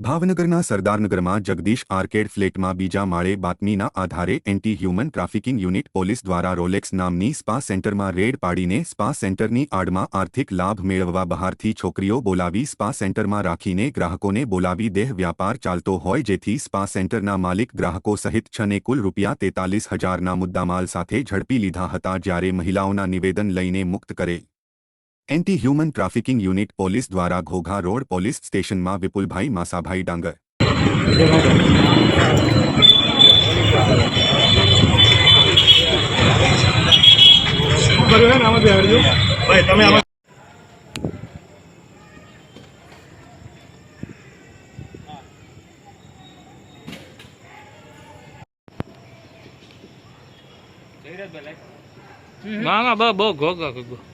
ભાવનગરના સરદારનગરમાં જગદીશ આર્કેડ ફ્લેટમાં બીજા માળે બાતમીના આધારે anti human trafficking unit police દ્વારા રોલેક્સ નામની સ્પા સેન્ટરમાં રેડ પાડીને સ્પા સેન્ટરની આડમાં આર્થિક લાભ મેળવવા બહારથી છોકરીઓ બોલાવી સ્પા સેન્ટરમાં રાખીને ગ્રાહકોને બોલાવી દેહ વ્યાપાર ચાલતો હોય જેથી સ્પા સેન્ટરના માલિક ગ્રાહકો સહિત છને કુલ રૂપિયા તેતાલીસ હજારના મુદ્દામાલ સાથે ઝડપી લીધા હતા જ્યારે મહિલાઓના નિવેદન લઈને મુક્ત કરે anti human trafficking unit police દ્વારા ઘોઘા રોડ પોલીસ સ્ટેશનમાં વિપુલભાઈ માસાભાઈ ડાંગર કર્યું ને આમાં બેહાડજો ભાઈ તમે આમાં ના ના બહુ બહુ ઘોઘા ઘોઘા